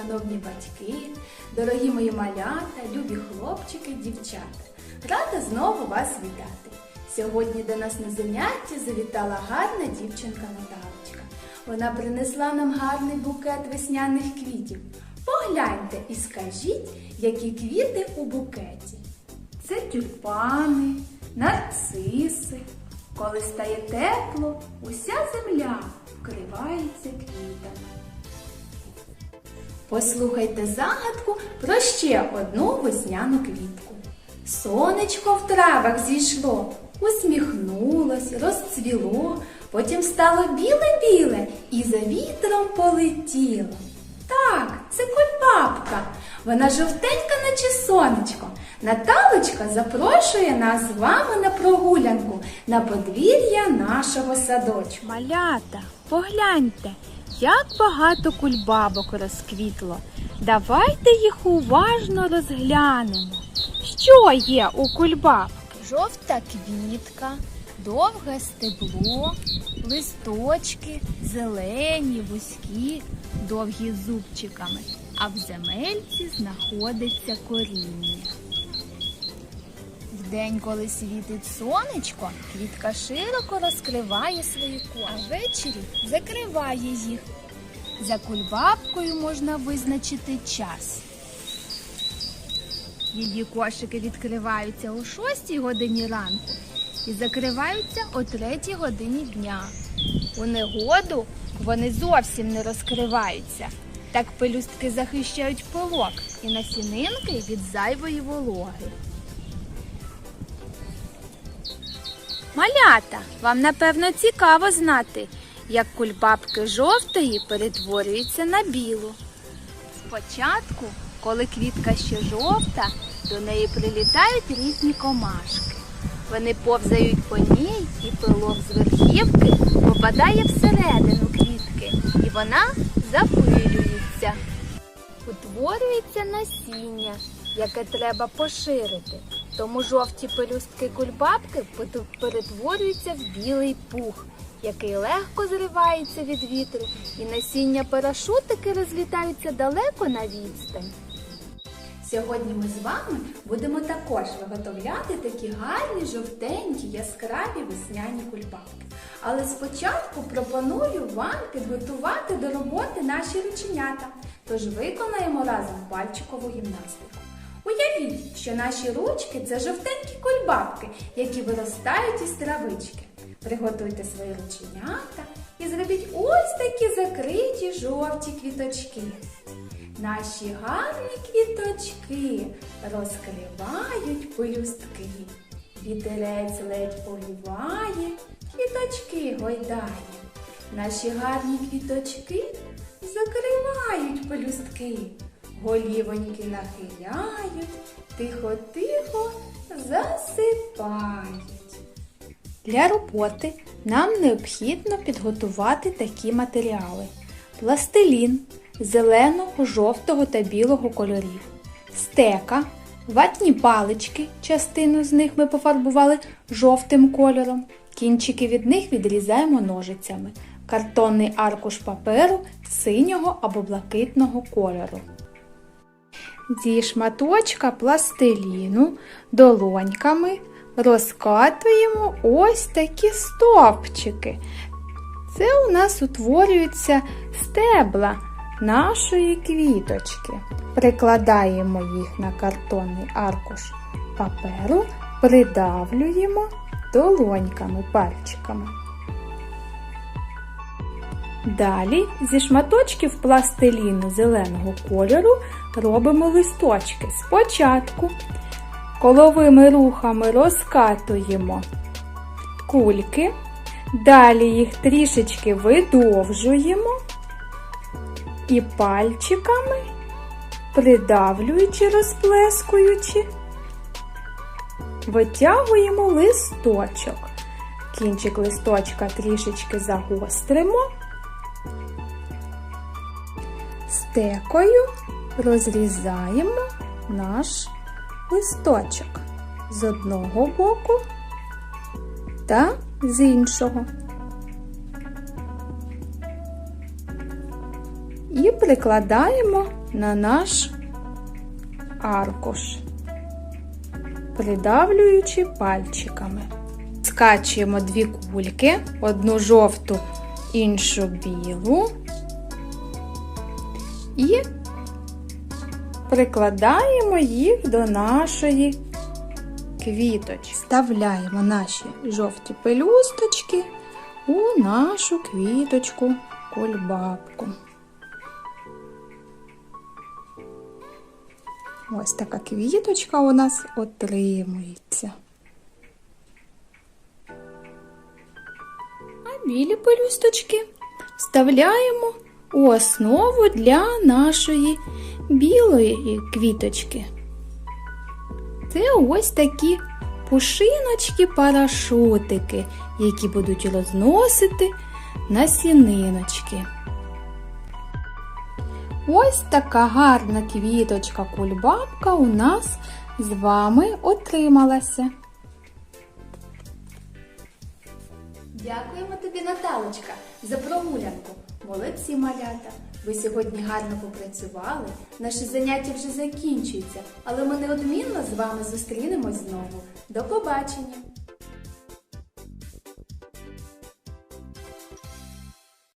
Шановні батьки, дорогі мої малята, любі хлопчики, дівчата. Рада знову вас вітати. Сьогодні до нас на заняття завітала гарна дівчинка Наталочка. Вона принесла нам гарний букет весняних квітів. Погляньте і скажіть, які квіти у букеті. Це тюльпани, нарциси. Коли стає тепло, уся земля вкривається квітами. Послухайте загадку про ще одну весняну квітку. Сонечко в травах зійшло, усміхнулось, розцвіло, потім стало біле-біле і за вітром полетіло. Так, це кульбабка. Вона жовтенька, наче сонечко. Наталочка запрошує нас з вами на прогулянку на подвір'я нашого садочку. Малята, погляньте, як багато кульбабок розквітло. Давайте їх уважно розглянемо. Що є у кульбабки? Жовта квітка, довге стебло, листочки, зелені, вузькі, довгі зубчиками, а в земельці знаходиться коріння. Вдень, коли світить сонечко, квітка широко розкриває свої кошики, а ввечері закриває їх. За кульбабкою можна визначити час. Її кошики відкриваються о 6 годині ранку і закриваються о 3 годині дня. У негоду вони зовсім не розкриваються. Так пелюстки захищають пилок і насінинки від зайвої вологи. Малята, вам напевно цікаво знати, як кульбабки жовтої перетворюються на білу. Спочатку, коли квітка ще жовта, до неї прилітають різні комашки. Вони повзають по ній, і пилок з верхівки попадає всередину квітки, і вона запилюється. Утворюється насіння, яке треба поширити. Тому жовті пелюстки кульбабки перетворюються в білий пух, який легко зривається від вітру, і насіння парашутики розлітаються далеко на відстань. Сьогодні ми з вами будемо також виготовляти такі гарні, жовтенькі, яскраві весняні кульбабки. Але спочатку пропоную вам підготувати до роботи наші рученята. Тож виконаємо разом пальчикову гімнастику. Уявіть, що наші ручки це жовтенькі кульбабки, які виростають із травички. Приготуйте свої рученята і зробіть ось такі закриті жовті квіточки. Наші гарні квіточки розкривають пелюстки. Вітерець ледь повіває, квіточки гойдає. Наші гарні квіточки закривають пелюстки. Голівоньки нахиляють, тихо-тихо засипають. Для роботи нам необхідно підготувати такі матеріали: пластилін зеленого, жовтого та білого кольорів, стека, ватні палички, частину з них ми пофарбували жовтим кольором, кінчики від них відрізаємо ножицями, картонний аркуш паперу синього або блакитного кольору. Зі шматочка пластиліну долоньками розкатуємо ось такі стовпчики. Це у нас утворюються стебла нашої квіточки. Прикладаємо їх на картонний аркуш паперу, придавлюємо долоньками, пальчиками. Далі зі шматочків пластиліну зеленого кольору робимо листочки. Спочатку коловими рухами розкатуємо кульки, далі їх трішечки видовжуємо і пальчиками, придавлюючи, розплескуючи, витягуємо листочок. Кінчик листочка трішечки загостримо. Стекою розрізаємо наш листочок з одного боку та з іншого. і прикладаємо на наш аркуш, придавлюючи пальчиками. Скачуємо дві кульки, одну жовту, іншу білу. І прикладаємо їх до нашої квіточки. Вставляємо наші жовті пелюсточки у нашу квіточку кульбабку. Ось така квіточка у нас отримується. А білі пелюсточки вставляємо у основу для нашої білої квіточки. Це ось такі пушиночки парашутики, які будуть розносити насіниночки. Ось така гарна квіточка кульбабка у нас з вами отрималася. Дякуємо тобі, Наталочка, за прогулянку. Молодці малята. Ви сьогодні гарно попрацювали. Наше заняття вже закінчується, але ми неодмінно з вами зустрінемось знову. До побачення!